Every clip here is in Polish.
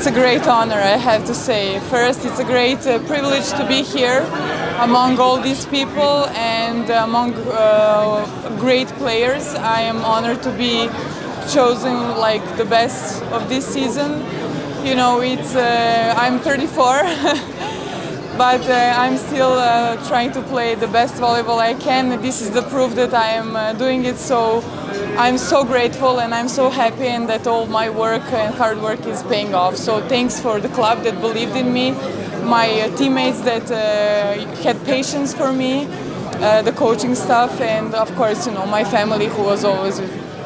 it's a great honor, I have to say. First, it's a great uh, privilege to be here among all these people and among uh, great players. I am honored to be chosen like the best of this season. You know, it's uh, I'm 34. but uh, I'm still uh, trying to play the best volleyball I can. This is the proof that I am uh, doing it. So I'm so grateful and I'm so happy, and that all my work and hard work is paying off. So thanks for the club that believed in me, my uh, teammates that uh, had patience for me, uh, the coaching staff, and of course, you know, my family who was always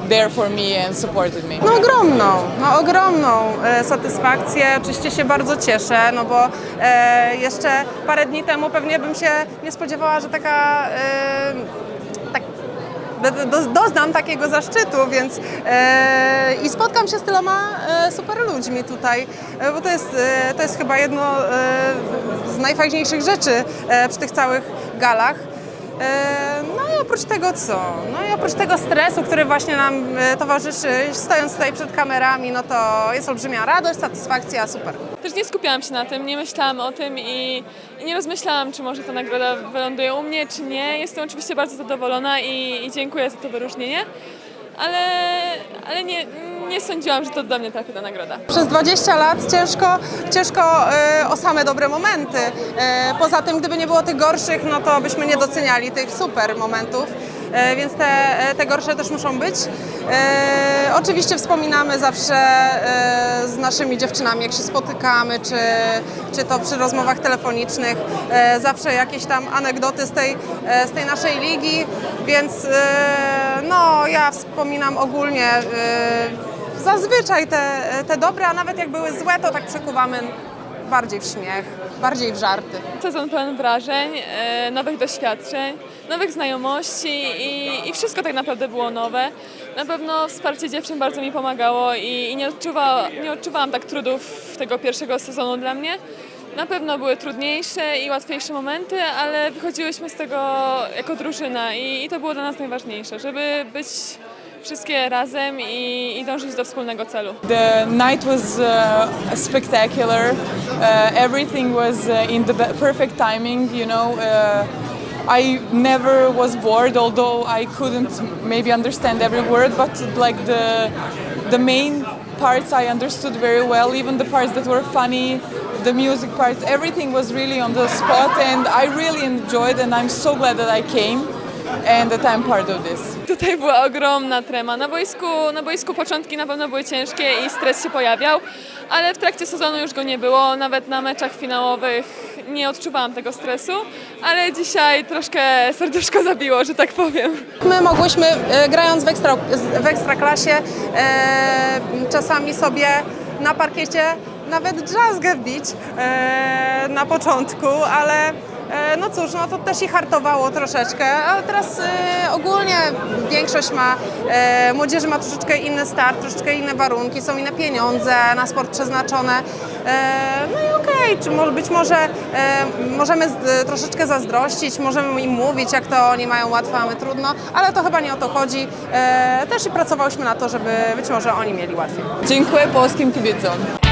there for me and supported me. No ogromną, no ogromną e, satysfakcję. Oczywiście się bardzo cieszę, no bo e, jeszcze parę dni temu pewnie bym się nie spodziewała, że taka e, doznam takiego zaszczytu, więc e, i spotkam się z tyloma e, super ludźmi tutaj, e, bo to jest, e, to jest chyba jedno z najfajniejszych rzeczy przy tych całych galach. Oprócz tego co? No i oprócz tego stresu, który właśnie nam e, towarzyszy, stojąc tutaj przed kamerami, no to jest olbrzymia radość, satysfakcja, super. Też nie skupiałam się na tym, nie myślałam o tym i, i nie rozmyślałam, czy może ta nagroda wyląduje u mnie, czy nie. Jestem oczywiście bardzo zadowolona i, i dziękuję za to wyróżnienie, ale, ale nie, nie sądziłam, że to do mnie trafi ta nagroda. Przez 20 lat ciężko, ciężko e, o same dobre momenty. E, poza tym, gdyby nie było tych gorszych, no to byśmy nie doceniali tych super momentów. E, Więc te, te gorsze też muszą być. Oczywiście wspominamy zawsze z naszymi dziewczynami, jak się spotykamy, czy, czy to przy rozmowach telefonicznych, zawsze jakieś tam anegdoty z tej, z tej naszej ligi, więc no, ja wspominam ogólnie zazwyczaj te, te dobre, a nawet jak były złe, to tak przekuwamy bardziej w śmiech, bardziej w żarty. Sezon pełen wrażeń, e, nowych doświadczeń, nowych znajomości i, i wszystko tak naprawdę było nowe. Na pewno wsparcie dziewczyn bardzo mi pomagało i, i nie, odczuwa, nie odczuwałam tak trudów tego pierwszego sezonu dla mnie. Na pewno były trudniejsze i łatwiejsze momenty, ale wychodziłyśmy z tego jako drużyna i, i to było dla nas najważniejsze, żeby być wszystkie razem i, i dążyć do wspólnego celu. The night was uh, spectacular. Uh, everything was uh, in the perfect timing, you know. Uh, I never was bored, although I couldn't maybe understand every word, but like the the main parts I understood very well, even the parts that were funny, the music parts, everything was really on the spot, and I really enjoyed, and I'm so glad that I came and that I'm part of this. Tutaj była ogromna trema. Na boisku, na boisku początki na pewno były ciężkie i stres się pojawiał, ale w trakcie sezonu już go nie było. Nawet na meczach finałowych nie odczuwałam tego stresu, ale dzisiaj troszkę serduszko zabiło, że tak powiem. My mogłyśmy, e, grając w, ekstra, w ekstraklasie, e, czasami sobie na parkiecie nawet jazzgę wbić e, na początku, ale no cóż, no to też i hartowało troszeczkę, ale teraz e, ogólnie większość ma, e, młodzieży ma troszeczkę inny start, troszeczkę inne warunki, są inne pieniądze na sport przeznaczone. E, no i okej, może być może e, możemy troszeczkę zazdrościć, możemy im mówić, jak to oni mają łatwo, a my trudno, ale to chyba nie o to chodzi. E, też i pracowałyśmy na to, żeby być może oni mieli łatwiej. Dziękuję polskim kibicom.